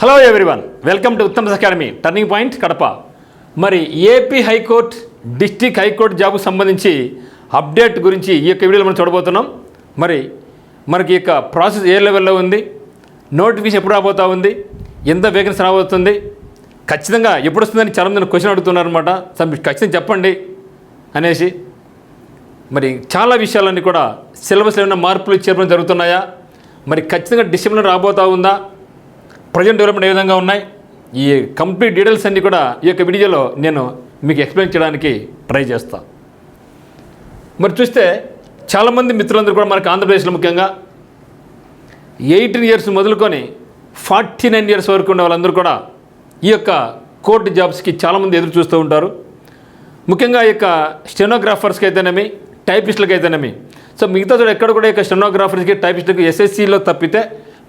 Hello everyone welcome to Uttam's academy turning point Kadapa. మరి AP high court district high court జాబ్కు సంబంధించి update గురించి ఈ యొక్క వీడియోలో మనం చూడబోతున్నాం. మరి మనకి ఈ యొక్క ప్రాసెస్ ఏ లెవెల్లో ఉంది? నోటిఫికేషన్ ఎప్పుడు రాబోతా ఉంది? ఎంత వేకెన్సీ రాబోతుంది? ఖచ్చితంగా ఎప్పుడు వస్తుందని చాలా మంది క్వశ్చన్ అడుగుతున్నారనమాట సార్ మీరు ఖచ్చితంగా చెప్పండి అనేసి. మరి చాలా విషయాలన్నీ కూడా సిలబస్లో ఏమైనా మార్పులు చేర్పడం జరుగుతున్నాయా? మరి ఖచ్చితంగా డిసిప్లిన్ రాబోతా ఉందా? ప్రజెంట్ డెవలప్మెంట్ ఏ విధంగా ఉన్నాయి? ఈ కంప్లీట్ డీటెయిల్స్ అన్నీ కూడా ఈ యొక్క వీడియోలో నేను మీకు ఎక్స్ప్లెయిన్ చేయడానికి ట్రై చేస్తాను మరి చూస్తే చాలామంది మిత్రులందరూ కూడా మనకి ఆంధ్రప్రదేశ్లో ముఖ్యంగా ఎయిటీన్ ఇయర్స్ మొదలుకొని ఫార్టీ నైన్ ఇయర్స్ వరకు ఉన్న వాళ్ళందరూ కూడా ఈ యొక్క కోర్టు జాబ్స్కి చాలామంది ఎదురు చూస్తూ ఉంటారు. ముఖ్యంగా ఈ యొక్క స్టెనోగ్రాఫర్స్కి అయితేనేమి టైపిస్టులకి అయితేనేమి సో మిగతా చోట ఎక్కడ కూడా ఈ యొక్క స్టెనోగ్రాఫర్స్కి టైపిస్టులకి ఎస్ఎస్సిలో తప్పితే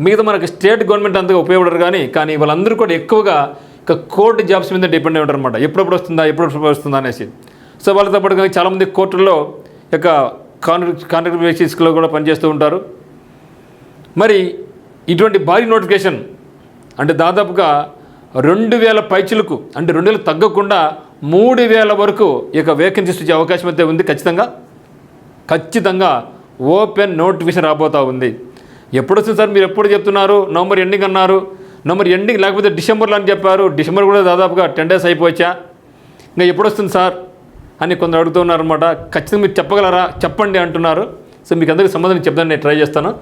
మిగతా మనకి స్టేట్ గవర్నమెంట్ అంతగా ఉపయోగపడరు కానీ కానీ వాళ్ళందరూ కూడా ఎక్కువగా ఇక కోర్టు జాబ్స్ మీద డిపెండ్ అయి ఉంటారు అనమాట ఎప్పుడప్పుడు వస్తుందా ఎప్పుడప్పుడు వస్తుందా అనేసి. సో వాళ్ళతో పాటు కానీ చాలామంది కోర్టుల్లో ఈ యొక్క కాంట్రాక్ట్ కాంట్రాక్ట్ బేసిస్లో కూడా పనిచేస్తూ ఉంటారు. మరి ఇటువంటి భారీ నోటిఫికేషన్ అంటే దాదాపుగా రెండు వేల పైచులకు అంటే రెండు వేలు తగ్గకుండా మూడు వేల వరకు ఇక వేకెన్సీస్ వచ్చే అవకాశం అయితే ఉంది ఖచ్చితంగా. ఖచ్చితంగా ఓపెన్ నోటిఫికేషన్ రాబోతా ఉంది. ఎప్పుడు వస్తుంది సార్? మీరు ఎప్పుడు చెప్తున్నారు? నవంబర్ ఎండింగ్ అన్నారు. నవంబర్ ఎండింగ్ లేకపోతే డిసెంబర్లో అని చెప్పారు. డిసెంబర్ కూడా దాదాపుగా టెన్ డేస్ అయిపోవచ్చా ఇంకా ఎప్పుడు వస్తుంది సార్? అని కొందరు అడుగుతున్నారు అనమాట ఖచ్చితంగా మీరు చెప్పగలరా? చెప్పండి అంటున్నారు. సో మీకు అందరికీ సంబంధం చెప్దాన్ని నేను ట్రై చేస్తాను.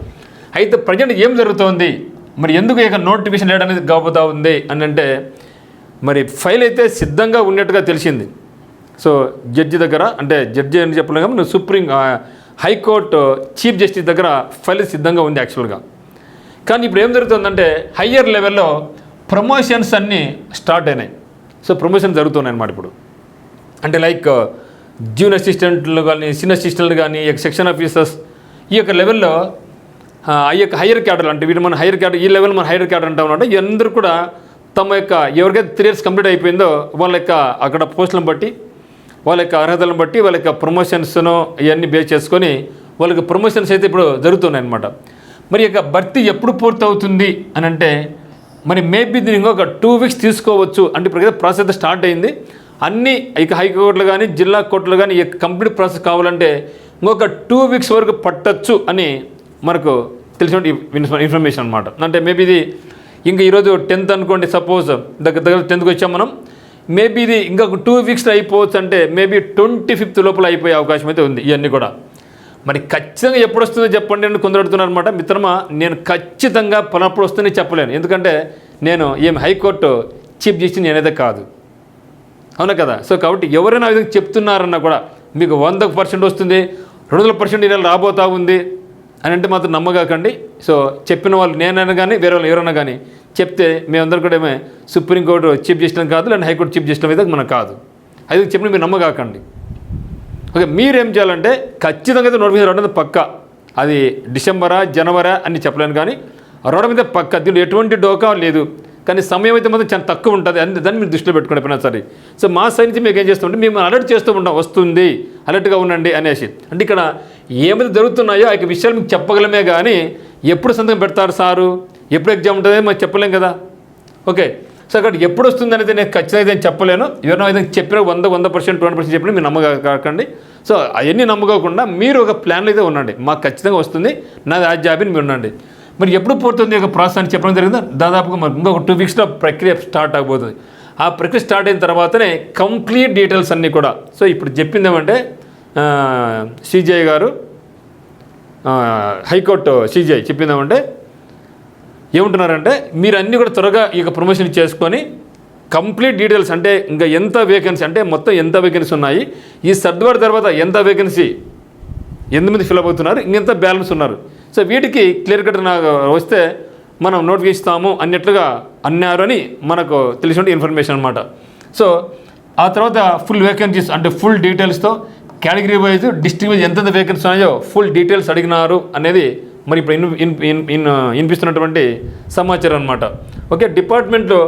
అయితే ప్రజెంట్ ఏం జరుగుతోంది? మరి ఎందుకు ఇక నోటిఫికేషన్ లేట్ అనేది కాబోతా ఉంది? అని అంటే మరి ఫైల్ అయితే సిద్ధంగా ఉన్నట్టుగా తెలిసింది. సో జడ్జి దగ్గర అంటే జడ్జి అని చెప్పలేము supreme high court chief justice దగ్గర ఫైల్ సిద్ధంగా ఉంది యాక్చువల్గా. కానీ ఇప్పుడు ఏం జరుగుతుందంటే హయ్యర్ లెవెల్లో ప్రమోషన్స్ అన్నీ స్టార్ట్ అయినాయి. సో ప్రమోషన్ జరుగుతున్నాయి అన్నమాట ఇప్పుడు. అంటే లైక్ జూనియర్ అసిస్టెంట్లు కానీ సీనియర్ అసిస్టెంట్లు కానీ ఈ యొక్క సెక్షన్ ఆఫీసర్స్ ఈ యొక్క లెవెల్లో ఈ యొక్క హైయర్ క్యాడర్ అంటే వీటి మన హైయర్ క్యాడర్ ఈ లెవెల్ మన హైయర్ క్యాడర్ అంటాం అంటే అందరూ కూడా తమ యొక్క ఎవరికైతే త్రీ ఇయర్స్ కంప్లీట్ అయిపోయిందో వాళ్ళ యొక్క అక్కడ పోస్టులను బట్టి వాళ్ళ యొక్క అర్హతలను బట్టి వాళ్ళ యొక్క ప్రమోషన్స్ను ఇవన్నీ బేస్ చేసుకొని వాళ్ళకి ప్రమోషన్స్ అయితే ఇప్పుడు జరుగుతున్నాయి అనమాట మరి యొక్క భర్తీ ఎప్పుడు పూర్తవుతుంది అని అంటే మరి మేబీ దీని ఇంకొక టూ వీక్స్ తీసుకోవచ్చు అంటే ఇప్పుడు ప్రాసెస్ స్టార్ట్ అయింది. అన్ని ఇక హైకోర్టులు కానీ జిల్లా కోర్టులు కానీ ఈ కంప్లీట్ ప్రాసెస్ కావాలంటే ఇంకొక టూ వీక్స్ వరకు పట్టచ్చు అని మనకు తెలిసిన ఇన్ఫర్మేషన్ అనమాట అంటే మేబీ ఇది ఇంకా ఈరోజు టెన్త్ అనుకోండి సపోజ్ దగ్గర దగ్గర టెన్త్కి వచ్చాం మనం. మేబీ ఇది ఇంకొక టూ వీక్స్లో అయిపోవచ్చు అంటే మేబీ ట్వంటీ ఫిఫ్త్ లోపల అయిపోయే అవకాశం అయితే ఉంది ఇవన్నీ కూడా. మరి ఖచ్చితంగా ఎప్పుడు వస్తుందో చెప్పండి అని కొందరు అడుగుతున్నారు అనమాట మిత్రమా నేను ఖచ్చితంగా పలప్పుడు వస్తుందని చెప్పలేను. ఎందుకంటే నేను ఏం హైకోర్టు చీఫ్ జస్టిస్ నేనైతే కాదు. అవునా కదా? సో కాబట్టి ఎవరైనా విధంగా చెప్తున్నారన్నా కూడా మీకు వంద పర్సెంట్ వస్తుంది రెండు వందల పర్సెంట్ ఈ నెల రాబోతా ఉంది అని అంటే మాత్రం నమ్మగాకండి. సో చెప్పిన వాళ్ళు నేనైనా కానీ వేరే వాళ్ళు ఎవరైనా కానీ చెప్తే మేమందరం కూడా ఏమే సుప్రీంకోర్టు చీఫ్ జస్టిస్ కాదు లేదా హైకోర్టు చీఫ్ జస్టిస్ అయితే మనకు కాదు. అది చెప్పిన మీరు నమ్మకాకండి ఓకే మీరేం చేయాలంటే ఖచ్చితంగా అయితే నోటిఫికేషన్ రావడం పక్క. అది డిసెంబరా జనవరా అని చెప్పలేను కానీ రావడం అయితే పక్క. దీనిలో ఎటువంటి డోకా లేదు. కానీ సమయం అయితే మాత్రం చాలా తక్కువ ఉంటుంది. అని దాన్ని మీరు దృష్టిలో పెట్టుకుని ఎప్పుడైనా సరే. సో మా సైడ్ నుంచి మీకు ఏం చేస్తుంటే మేము అలర్ట్ చేస్తూ ఉంటాం వస్తుంది అలర్ట్గా ఉండండి అనేసి. అంటే ఇక్కడ ఏమైతే జరుగుతున్నాయో ఆ యొక్క విషయాలు మీకు చెప్పగలమే కానీ ఎప్పుడు సంతకం పెడతారు సారు? ఎప్పుడు ఎగ్జామ్ ఉంటుందో మాకు చెప్పలేం కదా. ఓకే సో అక్కడ ఎప్పుడు వస్తుంది అనేది నేను ఖచ్చితంగా నేను చెప్పలేను. ఎవరినో అయితే చెప్పిన వంద వంద పర్సెంట్ ట్వంటీ పర్సెంట్ చెప్పిన మీరు నమ్మకాకండి సో అవన్నీ నమ్మకోకుండా మీరు ఒక ప్లాన్లో అయితే ఉండండి. మాకు ఖచ్చితంగా వస్తుంది. నాది ఆ జాబిని మీరు ఉండండి. మరి ఎప్పుడు పోతుంది ఒక ప్రాసెస్ అని చెప్పడం జరిగిందో? దాదాపుగా మరి ఇంకొక టూ వీక్స్లో ప్రక్రియ స్టార్ట్ అయిపోతుంది ఆ ప్రక్రియ స్టార్ట్ అయిన తర్వాతనే కంప్లీట్ డీటెయిల్స్ అన్నీ కూడా. సో ఇప్పుడు చెప్పింది ఏమంటే సిజిఐ గారు హైకోర్టు సిజిఐ చెప్పిందేమంటే ఏమంటున్నారంటే మీరు అన్నీ కూడా త్వరగా ఇక ప్రమోషన్ చేసుకొని కంప్లీట్ డీటెయిల్స్ అంటే ఇంకా ఎంత వేకెన్సీ అంటే మొత్తం ఎంత వేకెన్సీ ఉన్నాయి ఈ సర్దుబాటు తర్వాత ఎంత వేకెన్సీ ఎంతమంది ఫిల్ అవుతున్నారు ఇంకెంత బ్యాలెన్స్ ఉన్నారు. సో వీటికి క్లియర్ కట్ నాకు వస్తే మనం నోటిఫికేషన్ ఇస్తాము అన్నట్లుగా అన్నారు అని మనకు తెలిసిన ఇన్ఫర్మేషన్ అనమాట సో ఆ తర్వాత ఫుల్ వేకెన్సీస్ అంటే ఫుల్ డీటెయిల్స్తో కేటగిరీ వైజ్ డిస్ట్రిక్ట్ వైజ్ ఎంతెంత వేకెన్సీ ఉన్నాయో ఫుల్ డీటెయిల్స్ అడిగినారు అనేది మరి ఇప్పుడు ఇన్ ఇన్ ఇన్ ఇన్ వినిపిస్తున్నటువంటి సమాచారం అనమాట ఓకే డిపార్ట్మెంట్లో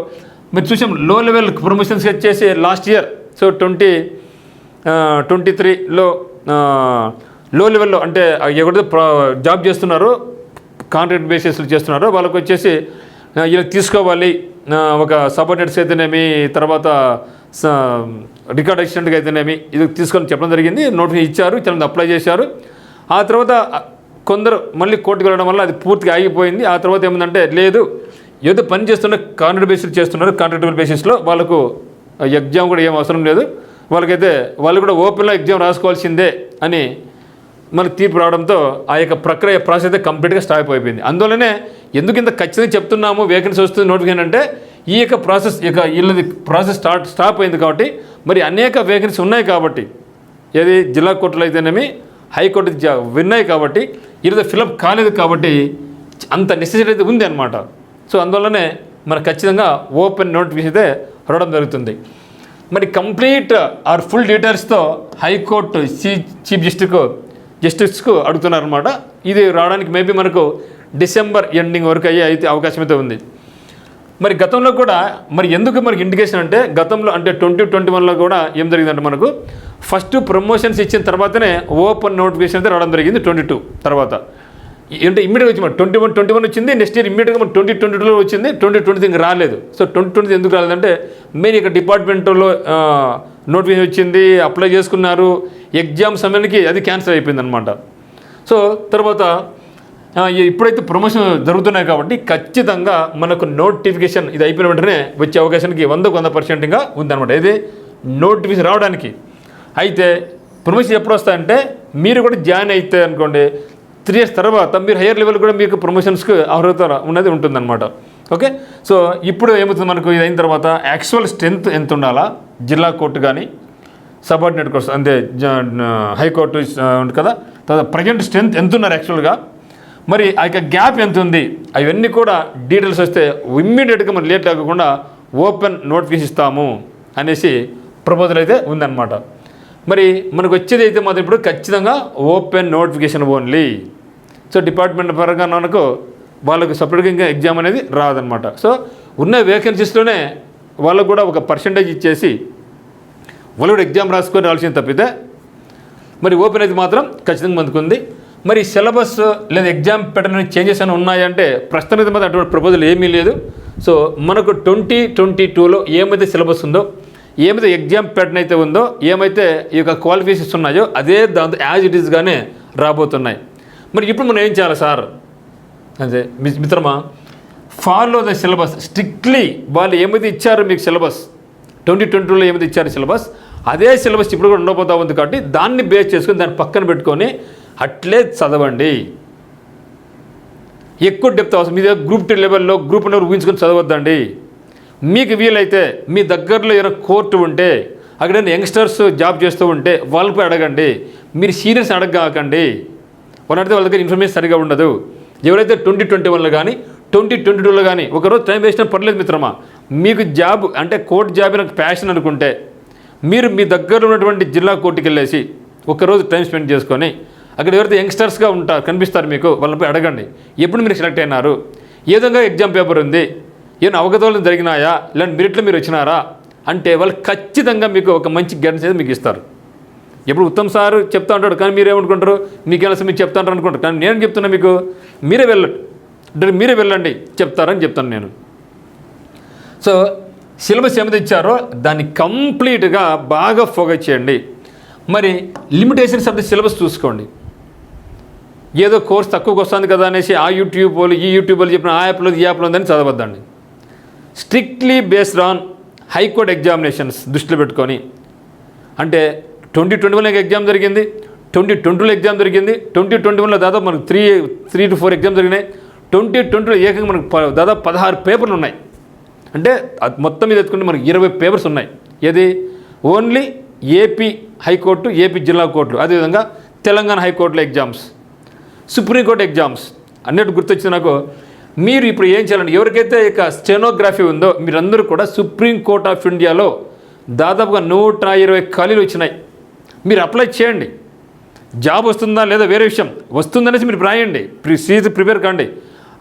మీరు చూసాం లో లెవెల్ ప్రమోషన్స్ వచ్చేసి last year so twenty twenty త్రీలో లో లెవెల్లో అంటే ఎవరైతే జాబ్ చేస్తున్నారో కాంట్రాక్ట్ బేసిస్లో చేస్తున్నారో వాళ్ళకి వచ్చేసి ఇలా తీసుకోవాలి. ఒక సబార్డినేట్స్ అయితేనేమి తర్వాత స- రికార్డ్ అసిస్టెంట్గా అయితేనేమి ఇది తీసుకొని చెప్పడం జరిగింది. నోటిఫికేషన్ ఇచ్చారు చాలా అప్లై చేశారు. ఆ తర్వాత కొందరు మళ్ళీ కోర్టుకు వెళ్ళడం వల్ల అది పూర్తిగా ఆగిపోయింది. ఆ తర్వాత ఏముందంటే లేదు ఏదో పని చేస్తున్న కాంట్రాక్ట్ బేసిస్ చేస్తున్నారు కాంట్రాక్టబుల్ బేసిస్లో వాళ్ళకు ఎగ్జామ్ కూడా ఏం అవసరం లేదు. వాళ్ళకైతే వాళ్ళు కూడా ఓపెన్లో ఎగ్జామ్ రాసుకోవాల్సిందే అని మనకు తీర్పు రావడంతో ఆ యొక్క ప్రక్రియ ప్రాసెస్ అయితే కంప్లీట్గా స్టాప్ అయిపోయింది. అందువల్లనే ఎందుకు ఇంత ఖచ్చితంగా చెప్తున్నాము వేకెన్సీ వస్తుంది నోటిఫికేషన్ అంటే ఈ యొక్క ప్రాసెస్ ఇక వీళ్ళది ప్రాసెస్ స్టార్ట్ స్టాప్ అయింది కాబట్టి మరి అనేక వేకెన్సీ ఉన్నాయి కాబట్టి ఏది జిల్లా కోర్టులో అయితేనేమి హైకోర్టు విన్నాయి కాబట్టి ఇది ఫిలప్ కాలేదు కాబట్టి అంత నెసెసిటీ అయితే ఉంది అనమాట సో అందువల్లనే మనకు ఖచ్చితంగా ఓపెన్ నోటిఫికేషన్ అయితే రావడం జరుగుతుంది. మరి కంప్లీట్ ఆర్ ఫుల్ డీటెయిల్స్తో హైకోర్టు చీ చీఫ్ జస్టిస్కు జస్టిస్కు అడుగుతున్నారనమాట ఇది రావడానికి మేబీ మనకు డిసెంబర్ ఎండింగ్ వరకు అయ్యే అయితే అవకాశం అయితే ఉంది. మరి గతంలో కూడా మరి ఎందుకు మనకి ఇండికేషన్ అంటే గతంలో అంటే ట్వంటీ ట్వంటీ వన్లో కూడా ఏం జరిగిందంటే మనకు ఫస్ట్ ప్రమోషన్స్ ఇచ్చిన తర్వాతనే ఓపెన్ నోటిఫికేషన్ అయితే రావడం జరిగింది ట్వంటీ టూ తర్వాత అంటే ఇమ్మీడియట్గా వచ్చి ట్వంటీ వన్ ట్వంటీ వన్ వచ్చింది నెక్స్ట్ ఇయర్ ఇమ్మీడియట్గా మన ట్వంటీ ట్వంటీ టూలో వచ్చింది. ట్వంటీ ట్వంటీ ఇంకా రాలేదు. సో ట్వంటీ ట్వంటీ ఎందుకు రాలేదంటే మెయిన్ ఇక్కడ డిపార్ట్మెంట్లో నోటిఫికేషన్ వచ్చింది అప్లై చేసుకున్నారు. ఎగ్జామ్ సమయానికి అది క్యాన్సిల్ అయిపోయింది అనమాట సో తర్వాత ఇప్పుడైతే ప్రమోషన్ జరుగుతున్నాయి కాబట్టి ఖచ్చితంగా మనకు నోటిఫికేషన్ ఇది అయిపోయిన వెంటనే వచ్చే అవకాశానికి వందకు వంద పర్సెంట్గా ఉందన్నమాట. ఇది నోటిఫికేషన్ రావడానికి. అయితే ప్రమోషన్ ఎప్పుడు వస్తాయంటే మీరు కూడా జాయిన్ అయితే అనుకోండి. త్రీ ఇయర్స్ తర్వాత మీరు హైయర్ లెవెల్ కూడా మీకు ప్రమోషన్స్కి అర్హత ఉన్నది ఉంటుందన్నమాట. ఓకే సో ఇప్పుడు ఏమవుతుంది మనకు? ఇది అయిన తర్వాత యాక్చువల్ స్ట్రెంత్ ఎంత ఉండాలా? జిల్లా కోర్టు కానీ సబార్డినేట్ కోర్స్ అంటే హైకోర్టు ఉంది కదా? తర్వాత ప్రజెంట్ స్ట్రెంత్ ఎంత ఉన్నారు యాక్చువల్గా మరి ఆ యొక్క గ్యాప్ ఎంత ఉంది? అవన్నీ కూడా డీటెయిల్స్ వస్తే ఇమ్మీడియట్గా మరి లేట్ కాకుండా ఓపెన్ నోటిఫికేషన్ ఇస్తాము అనేసి ప్రపోజల్ అయితే ఉందన్నమాట. మరి మనకు వచ్చేది అయితే మాత్రం ఇప్పుడు ఖచ్చితంగా open notification only so department పరంగా మనకు వాళ్ళకు సపరేట్గా ఇంకా ఎగ్జామ్ అనేది రాదనమాట సో ఉన్న వేకెన్సీస్లోనే వాళ్ళకు కూడా ఒక పర్సంటేజ్ ఇచ్చేసి వాళ్ళు కూడా ఎగ్జామ్ రాసుకొని రావాల్సింది తప్పితే మరి ఓపెన్ అయితే మాత్రం ఖచ్చితంగా మనకుంది మరి సిలబస్ లేదా ఎగ్జామ్ ప్యాటర్న్ చేంజెస్ అని ఉన్నాయంటే ప్రస్తుతానికి మాత్రం అటువంటి ప్రపోజల్ ఏమీ లేదు. సో మనకు ట్వంటీ ట్వంటీ టూలో ఏమైతే సిలబస్ ఉందో ఏమైతే ఎగ్జామ్ ప్యాటర్న్ అయితే ఉందో ఏమైతే ఈ యొక్క క్వాలిఫికేషన్స్ ఉన్నాయో అదే దాంతో యాజ్ ఇట్ ఈస్గానే రాబోతున్నాయి. మరి ఇప్పుడు మనం ఏం చేయాలి సార్? అదే మిత్రమా ఫాలో ద సిలబస్ స్ట్రిక్ట్లీ వాళ్ళు ఏమైతే ఇచ్చారో మీకు సిలబస్ ట్వంటీ ట్వంటీలో ఏమైతే ఇచ్చారు సిలబస్ అదే సిలబస్ ఇప్పుడు కూడా ఉండబోతా ఉంది కాబట్టి దాన్ని బేస్ చేసుకొని దాన్ని పక్కన పెట్టుకొని అట్లే చదవండి. ఎక్కువ డెప్త్ అవసరం. మీ దగ్గర గ్రూప్ టూ లెవెల్లో గ్రూప్ నెంబర్ ఊహించుకొని చదవద్దండి. మీకు వీలైతే మీ దగ్గరలో ఏదైనా కోర్టు ఉంటే అక్కడ యంగ్స్టర్స్ జాబ్ చేస్తూ ఉంటే వాళ్ళపై అడగండి. మీరు సీనియర్స్ అడగకండి. వాళ్ళు అడిగితే వాళ్ళ దగ్గర ఇన్ఫర్మేషన్ సరిగా ఉండదు. ఎవరైతే ట్వంటీ ట్వంటీ వన్లో కానీ ట్వంటీ ట్వంటీ టూలో కానీ ఒకరోజు టైం వేసినా పర్లేదు మిత్రమా? మీకు జాబ్ అంటే కోర్టు జాబ్ నాకు ప్యాషన్ అనుకుంటే మీరు మీ దగ్గర ఉన్నటువంటి జిల్లా కోర్టుకి వెళ్ళేసి ఒకరోజు టైం స్పెండ్ చేసుకొని అక్కడ ఎవరైతే యంగ్స్టర్స్గా ఉంటారు కనిపిస్తారు మీకు వాళ్ళపై అడగండి. ఎప్పుడు మీరు సెలెక్ట్ అయినారు? ఏ విధంగా ఎగ్జామ్ పేపర్ ఉంది? ఏమైనా అవగతలు జరిగినాయా? ఇలాంటి మెరిట్లో మీరు వచ్చినారా? అంటే వాళ్ళు ఖచ్చితంగా మీకు ఒక మంచి గైడెన్స్ అయితే మీకు ఇస్తారు. ఎప్పుడు ఉత్తమ్ సార్ చెప్తా ఉంటాడు కానీ మీరేమనుకుంటారు? మీకు ఎలా మీరు చెప్తా ఉంటారు అనుకుంటారు. కానీ నేను చెప్తున్నా మీకు మీరే వెళ్ళండి అంటే మీరే వెళ్ళండి చెప్తారని చెప్తాను నేను. సో సిలబస్ ఏమైతే ఇచ్చారో దాన్ని కంప్లీట్గా బాగా ఫోకస్ చేయండి. మరి లిమిటేషన్స్ ఆఫ్ ది సిలబస్ చూసుకోండి. ఏదో కోర్స్ తక్కువకి వస్తుంది కదా అనేసి ఆ యూట్యూబ్ వాళ్ళు ఈ యూట్యూబ్ వాళ్ళు చెప్పిన ఆ యాప్లో ఈ యాప్లో ఉందని చదవద్దండి. Strictly based on high court examinations దృష్టిలో పెట్టుకొని అంటే ట్వంటీ ట్వంటీ వన్లో ఎగ్జామ్ జరిగింది ట్వంటీ ట్వంటీలో ఎగ్జామ్ జరిగింది ట్వంటీ ట్వంటీ వన్లో దాదాపు మనకు three three to four exam జరిగినాయి ట్వంటీ ట్వంటీలో ఏకంగా మనకు ప- దాదాపు పదహారు పేపర్లు ఉన్నాయి. అంటే అది మొత్తం మీద ఎత్తుకుంటే మనకి ఇరవై పేపర్స్ ఉన్నాయి. ఏది? ఓన్లీ ఏపీ హైకోర్టు ఏపీ జిల్లా కోర్టులు. అదేవిధంగా తెలంగాణ హైకోర్టులో ఎగ్జామ్స్. Supreme court exams. అన్నట్టు గుర్తొచ్చింది నాకు. మీరు ఇప్పుడు ఏం చేయాలంటే ఎవరికైతే ఇక స్టెనోగ్రఫీ ఉందో మీరందరూ కూడా సుప్రీంకోర్ట్ ఆఫ్ ఇండియాలో దాదాపుగా నూట ఇరవై ఖాళీలు వచ్చినాయి. మీరు అప్లై చేయండి. జాబ్ వస్తుందా లేదా వేరే విషయం. వస్తుందనేసి మీరు రాయండి ప్రి సీజ్ ప్రిపేర్ కాండి.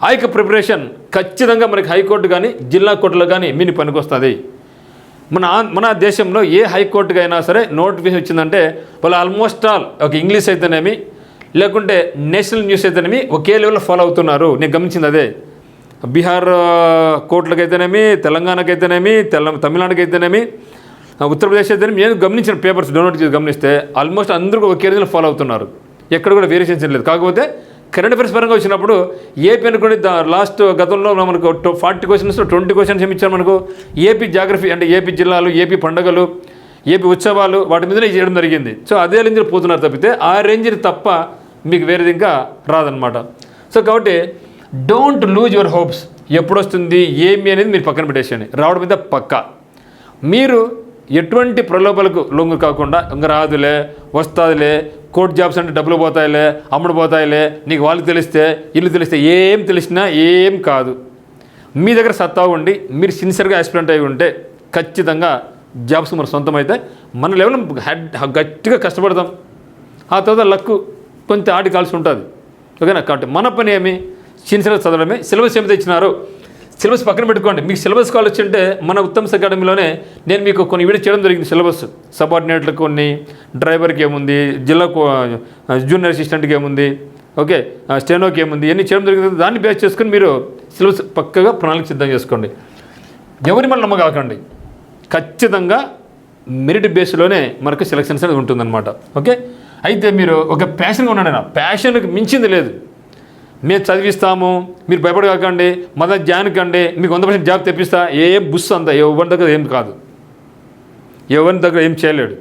ఆ యొక్క ప్రిపరేషన్ ఖచ్చితంగా మనకి హైకోర్టు కానీ జిల్లా కోర్టులో కానీ మీని పనికొస్తుంది మన మన దేశంలో ఏ హైకోర్టుకైనా అయినా సరే నోటిఫికేషన్ వచ్చిందంటే వాళ్ళు ఆల్మోస్ట్ ఆల్ ఒక ఇంగ్లీష్ అయితేనేమి లేకుంటే నేషనల్ న్యూస్ అయితేనేమి ఒకే లెవెల్లో ఫాలో అవుతున్నారు. నేను గమనించింది అదే. బీహార్ ఆ, కోర్టులకైతేనేమి తెలంగాణకైతేనేమి తెల తమిళనాడుకైతేనేమి ఆ, ఉత్తరప్రదేశ్ అయితేనేమి నేను గమనించిన పేపర్స్ డౌన్లోడ్ చేసి గమనిస్తే ఆల్మోస్ట్ అందరూ ఒకే రీతిలో ఫాలో అవుతున్నారు. ఎక్కడ కూడా వేరియేషన్ లేదు కాకపోతే కరెంట్ అఫేర్స్ పరంగా వచ్చినప్పుడు ఏపీ అనుకోండి లాస్ట్ గతంలో మనకు ఫార్టీ క్వశ్చన్స్ ట్వంటీ క్వశ్చన్స్ ఏమి ఇచ్చారు మనకు? ఏపీ జాగ్రఫీ అంటే ఏపీ జిల్లాలు ఏపీ పండుగలు ఏపీ ఉత్సవాలు వాటి మీదనే చేయడం జరిగింది. సో అదే రేంజ్లో పోతున్నారు తప్పితే ఆ రేంజ్ని తప్ప మీకు వేరేది ఇంకా రాదనమాట సో కాబట్టి డోంట్ లూజ్ యువర్ హోప్స్ ఎప్పుడు వస్తుంది ఏమి అనేది మీరు పక్కన పెట్టేసేయండి. రావడం మీద పక్కా. మీరు ఎటువంటి ప్రలోభాలకు లొంగు కాకుండా ఇంకా రాదులే వస్తాదులే కోర్ట్ జాబ్స్ అంటే డబ్బులు పోతాయిలే అమ్ముడు పోతాయిలే నీకు వాళ్ళు తెలిస్తే ఇల్లు తెలిస్తే ఏం తెలిసినా ఏం కాదు. మీ దగ్గర సత్తా ఉండి మీరు సిన్సియర్గా ఆస్పిరెంట్ అయి ఉంటే ఖచ్చితంగా జాబ్స్ మన సొంతం అయితే మన లెవెల్ హెడ్ గట్టిగా కష్టపడదాం ఆ తర్వాత లక్కు కొంత ఆడి కాల్సి ఉంటుంది. ఓకేనా? కాబట్టి మన పని ఏమి? చిన్న సిలబస్ చదవడమే. సిలబస్ ఏమి తెచ్చినారో? సిలబస్ పక్కన పెట్టుకోండి. మీకు సిలబస్ కాల్ అంటే మన ఉత్తమ్స్ అకాడమీలోనే నేను మీకు కొన్ని వీడియో చేయడం జరిగింది సిలబస్. సబార్డినేట్లకు కొన్ని డ్రైవర్కి ఏముంది? జిల్లా కో- జూనియర్ అసిస్టెంట్కి ఏముంది? ఓకే స్టెనోకి ఏముంది? ఇవన్నీ చేయడం జరిగింది దాన్ని బేస్ చేసుకొని మీరు సిలబస్ పక్కగా ప్రణాళిక సిద్ధం చేసుకోండి. ఎవరి మన నమ్మకాకండి ఖచ్చితంగా మెరిట్ బేస్లోనే మనకు సెలక్షన్స్ అనేది ఉంటుందన్నమాట. ఓకే అయితే మీరు ఒక ప్యాషన్గా ఉన్నాడైనా నా ప్యాషన్కి మించింది లేదు. మేము చదివిస్తాము మీరు భయపడకండి మదర్ జాయిన్ కండి మీకు వంద పర్సెంట్ జాబ్ తెప్పిస్తా ఏ బుస్ అంతా ఎవరి దగ్గర ఏం కాదు. ఎవరి దగ్గర ఏం చేయలేడు.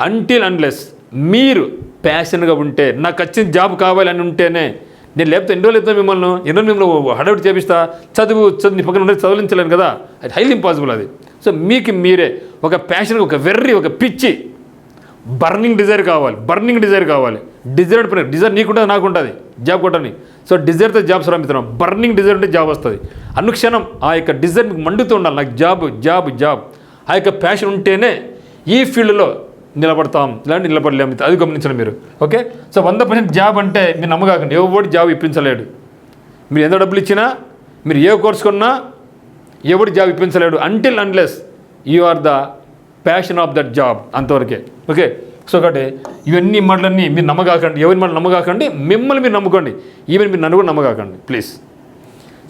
అంటిల్ అన్లెస్ మీరు ప్యాషన్గా ఉంటే నాకు వచ్చిన జాబ్ కావాలని ఉంటేనే నేను లేకపోతే ఎన్ని రోజులు ఎత్తా మిమ్మల్ని? ఎన్నో మిమ్మల్ని హడౌట్ చేపిస్తా? చదువు చదువు నీ పక్కన ఉండే చదివించలేను కదా? అది హైలీ ఇంపాసిబుల్ అది. సో మీకు మీరే ఒక ప్యాషన్ ఒక వెర్రి ఒక పిచ్చి. బర్నింగ్ డిజైర్ కావాలి బర్నింగ్ డిజైర్ కావాలి. డిజైర్డ్ పని డిజైర్ నీకుంటుంది నాకు ఉంటుంది జాబ్ కొట్టని. సో డిజైర్తో జాబ్ శ్రమిస్తున్నాం బర్నింగ్ డిజైర్ ఉంటే జాబ్ వస్తుంది. అనుక్షణం ఆ యొక్క డిజైర్ మీకు మండుతూ ఉండాలి. నాకు జాబ్ జాబ్ జాబ్ ఆ యొక్క ప్యాషన్ ఉంటేనే ఈ ఫీల్డ్లో నిలబడతాం. ఇలాంటి నిలబడలేము. అది గమనించండి మీరు. ఓకే సో వంద పర్సెంట్ జాబ్ అంటే మీరు నమ్మకాకండి ఎవరు జాబ్ ఇప్పించలేడు. మీరు ఎంత డబ్బులు ఇచ్చినా మీరు ఏ కోర్స్ కొన్నా ఎవడు job ఇప్పించలేడు until unless you are the passion of that job అంతవరకే. ఓకే సో కాబట్టి ఇవన్నీ మాటలన్నీ మీరు నమ్మకాకండి ఎవరి మాట నమ్మకాకండి మిమ్మల్ని మీరు నమ్ముకోండి. ఈవెన్ మీరు నన్ను కూడా నమ్మకాకండి please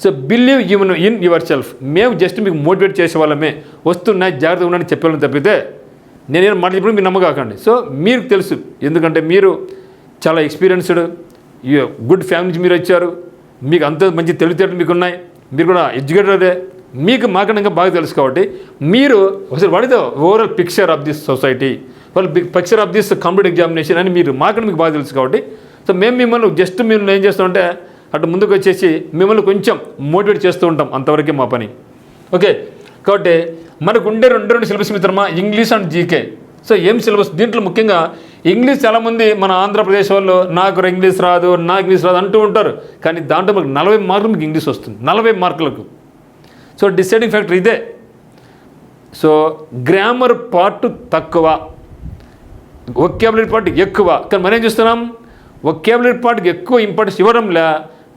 so believe even in yourself మేము జస్ట్ మీకు మోటివేట్ చేసే వాళ్ళమే. వస్తున్నాయి జాగ్రత్తగా ఉండని చెప్పాలని తప్పితే నేనేం మాటలు చెప్పిన మీరు నమ్మకాకండి సో మీకు తెలుసు. ఎందుకంటే మీరు చాలా ఎక్స్పీరియన్స్డ్ గుడ్ ఫ్యామిలీ నుంచి మీరు వచ్చారు. మీకు అంత మంచి తెలివితేటలు మీకు ఉన్నాయి మీరు కూడా ఎడ్యుకేటెడే మీకు మాకనంగా ఇంకా బాగా తెలుసు కాబట్టి మీరు అసలు what is the overall picture of this society వాళ్ళ picture of this complete examination అని మీరు మాకన్నా మీకు బాగా తెలుసు కాబట్టి. సో మేము మిమ్మల్ని జస్ట్ మేము ఏం చేస్తామంటే అటు ముందుకు వచ్చేసి మిమ్మల్ని కొంచెం మోటివేట్ చేస్తూ ఉంటాం అంతవరకే మా పని. ఓకే కాబట్టి మనకు ఉండే రెండు రెండు సిలబస్ మిత్రమా? ఇంగ్లీష్ అండ్ జీకే సో ఏం సిలబస్ దీంట్లో ముఖ్యంగా ఇంగ్లీష్ చాలామంది మన ఆంధ్రప్రదేశ్ వాళ్ళు నాకు ఇంగ్లీష్ రాదు నాకు ఇంగ్లీష్ రాదు అంటూ ఉంటారు. కానీ దాంట్లో మనకు నలభై మార్కులు మీకు ఇంగ్లీష్ వస్తుంది. నలభై మార్కులకు. సో డిసైడింగ్ ఫ్యాక్టర్ ఇదే. సో గ్రామర్ పార్ట్ తక్కువ ఒకేబులరీ పార్ట్ ఎక్కువ. కానీ మనం ఏం చూస్తున్నాం? ఒకేబులరీ పార్ట్కి ఎక్కువ ఇంపార్టెన్స్ ఇవ్వడంలా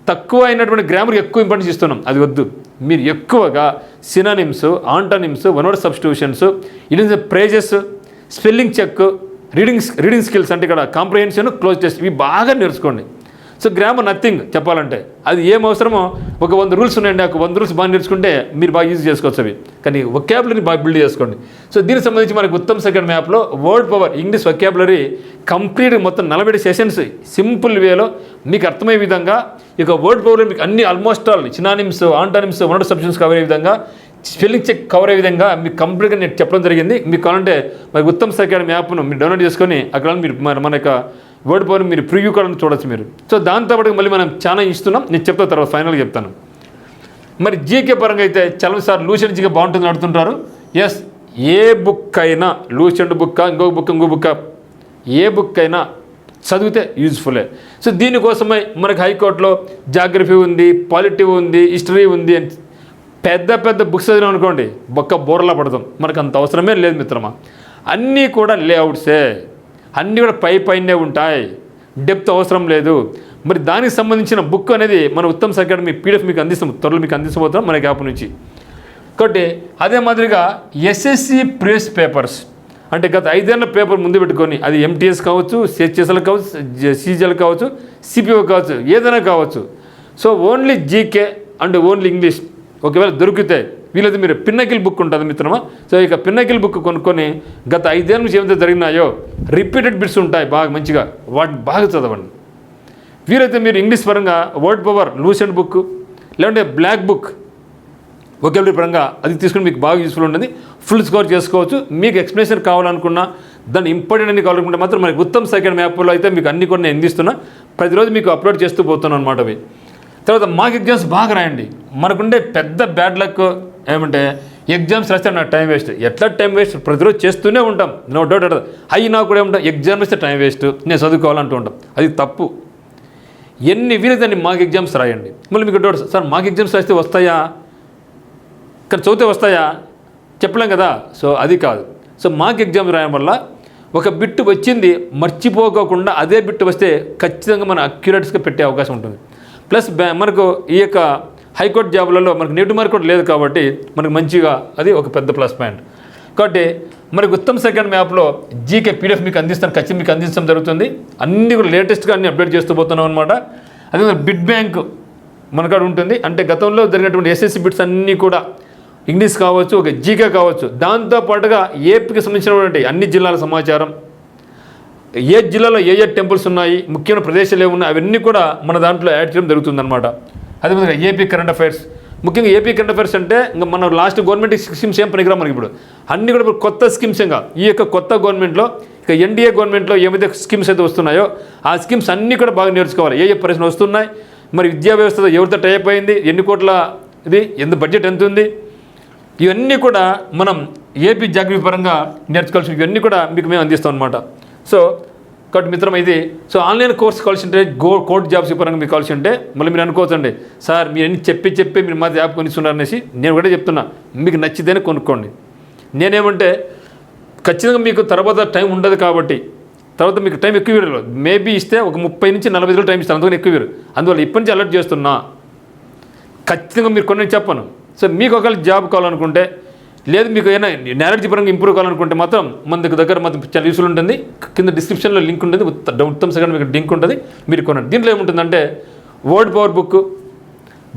తక్కువ అయినటువంటి గ్రామర్కి ఎక్కువ ఇంపార్టెన్స్ ఇస్తున్నాం. అది వద్దు. మీరు ఎక్కువగా synonyms antonyms one word substitutions ఇది phrases spelling check reading reading skills అంటే ఇక్కడ కాంప్రహెన్షన్ క్లోజ్ టెస్ట్ ఇవి బాగా నేర్చుకోండి. సో గ్రామర్ నథింగ్ చెప్పాలంటే. అది ఏం అవసరమో ఒక వంద రూల్స్ ఉన్నాయండి. ఒక వంద రూల్స్ బాగా నేర్చుకుంటే మీరు బాగా యూజ్ చేసుకోవచ్చు అవి. కానీ వొకాబులరీ బాగా బిల్డ్ చేసుకోండి. సో దీనికి సంబంధించి మనకు ఉత్తమ్ సెకండ్ మ్యాప్లో word power English vocabulary complete మొత్తం నలభై సెషన్స్ సింపుల్ వేలో మీకు అర్థమయ్యే విధంగా ఇక వర్డ్ పవర్లో మీకు అన్ని almost all synonyms antonyms one subjects cover అయ్యే విధంగా స్పెల్లింగ్ చెక్ కవర్ అయ్యే విధంగా మీకు కంప్లీట్గా నేను చెప్పడం జరిగింది. మీకు కావాలంటే మరి ఉత్తమ్ సెకండ్ మ్యాప్ను మీరు డౌన్లోడ్ చేసుకొని అక్కడ మీరు మన మన యొక్క వర్డ్ పవర్ మీరు ప్రివ్యూ కూడా చూడొచ్చు మీరు. సో దాంతోపాటు మళ్ళీ మనం చాలా ఇస్తున్నాం. నేను చెప్తా తర్వాత ఫైనల్గా చెప్తాను. మరి జీకే పరంగా అయితే చాలా సార్ లూసెంట్ జీకే బాగుంటుంది అడుగుతుంటారు. ఎస్ ఏ బుక్ అయినా లూసెంట్ బుక్ ఇంకొక బుక్ ఇంకో బుక్ ఏ బుక్ అయినా చదివితే యూజ్ఫుల్లే సో దీనికోసమై మనకి హైకోర్టులో జాగ్రఫీ ఉంది పాలిటీ ఉంది హిస్టరీ ఉంది అని పెద్ద పెద్ద బుక్స్ చదివినాం అనుకోండి బొక్క బోర్లా పడతాం. మనకు అంత అవసరమే లేదు మిత్రమా. అన్నీ కూడా లేఅవుట్సే అన్నీ కూడా పై పైనే ఉంటాయి. డెప్త్ అవసరం లేదు. మరి దానికి సంబంధించిన బుక్ అనేది మన ఉత్తమ్ అకాడమీ పీడిఎఫ్ మీకు అందిస్తాం త్వరలో మీకు అందించబోతున్నాం మన గ్యాప్ నుంచి. కాబట్టి అదే మాదిరిగా ఎస్ఎస్సి ప్రీవియస్ పేపర్స్ అంటే గత ఐదేళ్ళ పేపర్ ముందు పెట్టుకొని అది ఎంటీఎస్ కావచ్చు సిహెచ్ఎస్ఎల్ కావచ్చు సీజీఎల్ కావచ్చు సిపిఓ కావచ్చు ఏదైనా కావచ్చు. So only GK and only English ఒకవేళ దొరికితే వీలైతే మీరు పిన్నకిల్ బుక్ ఉంటుంది మిత్రమా సో ఇక పిన్నకిల్ బుక్ కొనుక్కొని గత ఐదేళ్ళ నుంచి ఏమైతే జరిగినాయో రిపీటెడ్ బిట్స్ ఉంటాయి బాగా మంచిగా. వాటిని బాగా చదవండి. వీలైతే మీరు ఇంగ్లీష్ పరంగా వర్డ్ పవర్ లూసెంట్ బుక్ లేదంటే బ్లాక్ బుక్ ఒకేబులరీ పరంగా అది తీసుకుని మీకు బాగా యూస్ఫుల్ ఉంటుంది. ఫుల్ స్కోర్ చేసుకోవచ్చు. మీకు ఎక్స్ప్లెనేషన్ కావాలనుకున్నా దాన్ని ఇంపార్టెంట్ అన్ని కావాలనుకుంటే మాత్రం మనకి ఉత్తమ్ సెకండ్ మ్యాప్లో అయితే మీకు అన్ని కూడా నేను అందిస్తున్నా. ప్రతిరోజు మీకు అప్లోడ్ చేస్తూ పోతున్నాను అనమాట అవి. తర్వాత మాక్ ఎగ్జామ్స్ బాగా రాయండి. మనకుండే పెద్ద బ్యాడ్ లక్ ఏమంటే ఎగ్జామ్స్ రాస్తే నాకు టైం వేస్ట్ ఎట్లా టైం వేస్ట్ ప్రతిరోజు చేస్తూనే ఉంటాం. నో డౌట్ అడదు అయినా కూడా ఏమంటాం ఎగ్జామ్ వేస్తే టైం వేస్ట్ నేను చదువుకోవాలంటూ ఉంటాం. అది తప్పు. ఎన్ని వీలైతే మాకు ఎగ్జామ్స్ రాయండి. మళ్ళీ మీకు డౌట్ సార్ మాకు ఎగ్జామ్స్ రాస్తే వస్తాయా? కానీ చదివితే వస్తాయా? చెప్పలేం కదా. సో అది కాదు. సో మాకు ఎగ్జామ్ రాయడం వల్ల ఒక బిట్ వచ్చింది మర్చిపోకోకుండా అదే బిట్ వస్తే ఖచ్చితంగా మనం అక్యురేట్స్గా పెట్టే అవకాశం ఉంటుంది. ప్లస్ మనకు ఈ యొక్క హైకోర్టు జాబులలో మనకు నెగిటివ్ మార్క్ కూడా లేదు కాబట్టి మనకు మంచిగా అది ఒక పెద్ద ప్లస్ పాయింట్. కాబట్టి మనకు ఉత్తమ్ సెకండ్ మ్యాప్లో జీకే పీడిఎఫ్ మీకు అందిస్తాను ఖచ్చితంగా మీకు అందించడం జరుగుతుంది. అన్ని కూడా లేటెస్ట్గా అన్ని అప్డేట్ చేస్తూ పోతున్నాం అనమాట అదే బిడ్ బ్యాంక్ మనకాడ ఉంటుంది. అంటే గతంలో జరిగినటువంటి ఎస్ఎస్సి బిట్స్ అన్నీ కూడా ఇంగ్లీష్ కావచ్చు ఒక జీకే కావచ్చు. దాంతో పాటుగా ఏపీకి సంబంధించినటువంటి అన్ని జిల్లాల సమాచారం. ఏ జిల్లాలో ఏ ఏ టెంపుల్స్ ఉన్నాయి ముఖ్యమైన ప్రదేశాలు ఏమున్నాయి అవన్నీ కూడా మన దాంట్లో యాడ్ చేయడం జరుగుతుందన్నమాట. అదేవిధంగా ఏపీ కరెంట్ అఫైర్స్ ముఖ్యంగా ఏపీ కరెంట్ అఫైర్స్ అంటే ఇంకా మన లాస్ట్ గవర్నమెంట్ స్కీమ్స్ ఏం పనికిరా మనకి ఇప్పుడు. అన్నీ కూడా ఇప్పుడు కొత్త స్కీమ్స్ ఇంకా ఈ యొక్క కొత్త గవర్నమెంట్లో ఇక ఎన్డీఏ గవర్నమెంట్లో ఏమైతే స్కీమ్స్ అయితే వస్తున్నాయో ఆ స్కీమ్స్ అన్నీ కూడా బాగా నేర్చుకోవాలి. ఏ ఏ ప్రశ్నలు వస్తున్నాయి? మరి విద్యా వ్యవస్థ ఎవరితో టైప్ అయింది? ఎన్ని కోట్ల ఇది? ఎంత బడ్జెట్ ఎంత ఉంది? ఇవన్నీ కూడా మనం ఏపీ జాగ్రఫీ పరంగా నేర్చుకోవాల్సిన ఇవన్నీ కూడా మీకు మేము అందిస్తాం అనమాట సో కాబట్టి మిత్రం ఇది సో ఆన్లైన్ కోర్స్ కావాల్సి ఉంటే గో కోర్ట్ జాబ్స్ పరంగా మీకు కావాల్సి ఉంటే మళ్ళీ మీరు అనుకోవచ్చండి. సార్ మీరు అన్ని చెప్పి చెప్పి మీరు మా జాబ్ కొనిస్తున్నారు అనేసి నేను కూడా చెప్తున్నా. మీకు నచ్చితేనే కొనుక్కోండి. నేనేమంటే ఖచ్చితంగా మీకు తర్వాత టైం ఉండదు కాబట్టి తర్వాత మీకు టైం ఎక్కువ ఇవ్వరు. మేబీ ఇస్తే ఒక ముప్పై నుంచి నలభై రోజులు టైం ఇస్తాను అందుకని ఎక్కువ ఇవ్వరు. అందువల్ల ఇప్పటి నుంచి అలర్ట్ చేస్తున్నా. ఖచ్చితంగా మీరు కొన్ని చెప్పను. సో మీకు ఒకవేళ జాబ్ కావాలనుకుంటే లేదు మీకు ఏమైనా నాలెడ్జ్ పరంగా ఇంప్రూవ్ కావాలనుకుంటే మాత్రం మన దగ్గర దగ్గర మాత్రం చాలా యూస్ఫుల్ ఉంటుంది. కింద డిస్క్రిప్షన్లో లింక్ ఉంటుంది. ఉత్తమ సెకండ్ మీకు లింక్ ఉంటుంది. మీరు కొనండి. దీంట్లో ఏముంటుందంటే word power book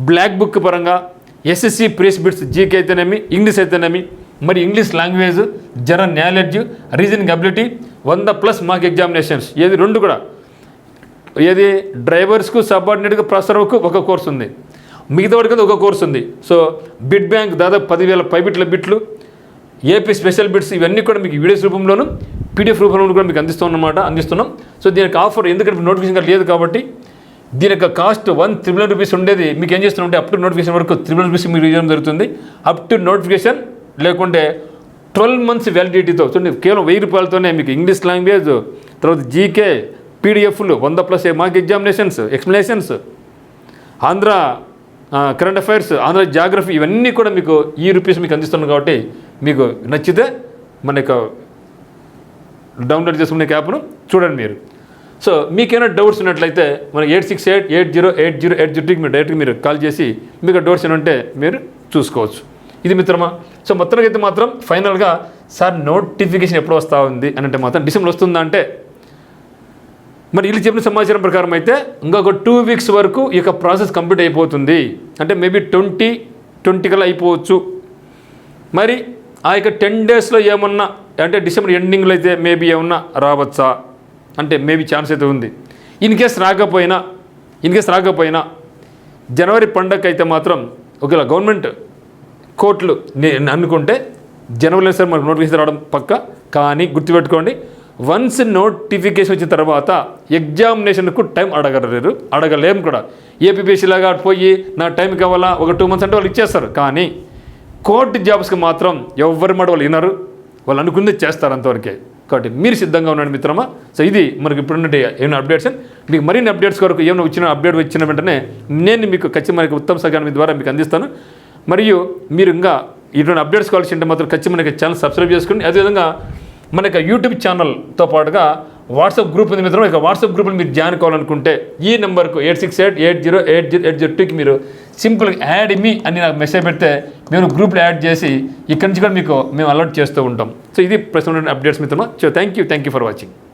black book పరంగా ఎస్ఎస్సి ప్రీస్ బిట్స్ జీకే అయితేనేమి ఇంగ్లీష్ అయితేనేమి మరి English language general knowledge reasoning ability వంద ప్లస్ మార్క్ ఎగ్జామినేషన్స్ ఏది రెండు కూడా. ఏది డ్రైవర్స్కు సబార్డినేట్గా ప్రసరవకు ఒక కోర్స్ ఉంది. మిగతా వాడికి ఒక కోర్స్ ఉంది. సో బిడ్ బ్యాంక్ దాదాపు పదివేల పైబిట్ల బిట్లు ఏపీ స్పెషల్ బిట్స్ ఇవన్నీ కూడా మీకు వీడియోస్ రూపంలోనూ పీడిఎఫ్ రూపంలో కూడా మీకు అందిస్తున్నమాట అందిస్తున్నాం. సో దీనికి ఆఫర్ ఎందుకంటే నోటిఫికేషన్ లేదు కాబట్టి దీని యొక్క కాస్ట్ వన్ త్రిబుల్ రూపీస్ ఉండేది. మీకు ఏం చేస్తున్నామంటే అప్ టు నోటిఫికేషన్ వరకు త్రిబుల్ రూపీస్ మీకు ఇవ్వడం జరుగుతుంది. అప్ టు నోటిఫికేషన్ లేకుంటే ట్వెల్వ్ మంత్స్ వ్యాలిడిటీతో చూడండి కేవలం వెయ్యి రూపాయలతోనే మీకు ఇంగ్లీష్ లాంగ్వేజ్ తర్వాత జీకే పీడిఎఫ్లు వంద plus mark examinations explanations Andhra current affairs Andhra geography ఇవన్నీ కూడా మీకు ఈ రూపీస్ మీకు అందిస్తున్నాం కాబట్టి మీకు నచ్చితే మన యొక్క డౌన్లోడ్ చేసుకునే యాప్ను చూడండి మీరు. సో మీకేమైనా డౌట్స్ ఉన్నట్లయితే మన eight six eight eight zero eight zero eight జీరోకి మీరు డైరెక్ట్గా మీరు కాల్ చేసి మీకు డౌట్స్ ఏమైనా ఉంటే మీరు చూసుకోవచ్చు. ఇది మిత్రమా? సో మొత్తానికి అయితే మాత్రం ఫైనల్గా సార్ నోటిఫికేషన్ ఎప్పుడు వస్తూ ఉంది అని అంటే మాత్రం డిసెంబర్ వస్తుందా అంటే మరి వీళ్ళు చెప్పిన సమాచారం ప్రకారం అయితే ఇంకొక టూ వీక్స్ వరకు ఈ యొక్క ప్రాసెస్ కంప్లీట్ అయిపోతుంది. అంటే మేబీ ట్వంటీ ట్వంటీ కల్లా అయిపోవచ్చు. మరి ఆ యొక్క టెన్ డేస్లో ఏమన్నా అంటే డిసెంబర్ ఎండింగ్లో అయితే మేబీ ఏమన్నా రావచ్చా? అంటే మేబీ ఛాన్స్ అయితే ఉంది. ఇన్ కేస్ రాకపోయినా ఇన్ కేస్ రాకపోయినా జనవరి పండగ అయితే మాత్రం ఒకవేళ గవర్నమెంట్ కోర్టులు నే- అనుకుంటే జనవరిలో సార్ మనకు నోటిఫికేషన్ రావడం పక్క. కానీ గుర్తుపెట్టుకోండి వన్స్ నోటిఫికేషన్ వచ్చిన తర్వాత ఎగ్జామినేషన్కు టైం అడగలేరు అడగలేము కూడా. ఏపీపీసీ లాగా పోయి నా టైం కావాలా? ఒక టూ మంత్స్ అంటే వాళ్ళు ఇచ్చేస్తారు. కానీ కోర్టు జాబ్స్కి మాత్రం ఎవరి మాట వాళ్ళు వినరు. వాళ్ళు అనుకుంది చేస్తారు అంతవరకే. కాబట్టి మీరు సిద్ధంగా ఉండండి మిత్రమా. సో ఇది మనకి ఇప్పుడున్నట్టు ఏమైనా అప్డేట్స్ మీకు మరిన్ని అప్డేట్స్ కొరకు ఏమైనా వచ్చిన అప్డేట్ వచ్చిన వెంటనే నేను మీకు ఖచ్చితంగా ఉత్తమ సగానం ద్వారా మీకు అందిస్తాను. మరియు మీరు ఇంకా ఇటువంటి అప్డేట్స్ కావాల్సి ఉంటే మాత్రం ఖచ్చితంగా మనకి ఛానల్ సబ్స్క్రైబ్ చేసుకోండి అదేవిధంగా మన యొక్క యూట్యూబ్ ఛానల్తో పాటుగా వాట్సాప్ గ్రూప్ ఉంది మిత్రం ఇక వాట్సాప్ గ్రూప్లో మీరు జాయిన్ కావాలనుకుంటే ఈ నెంబర్కు eight six eight eight zero eight zero eight zero టూకి మీరు సింపుల్గా యాడ్ మీ అని నాకు మెసేజ్ పెడితే మేము గ్రూప్లో యాడ్ చేసి ఇక్కడి నుంచి కూడా మీకు మేము అలర్ట్ చేస్తూ ఉంటాం. సో ఇది ప్రస్తుతం అప్డేట్స్ మిత్రమా so thank you thank you for watching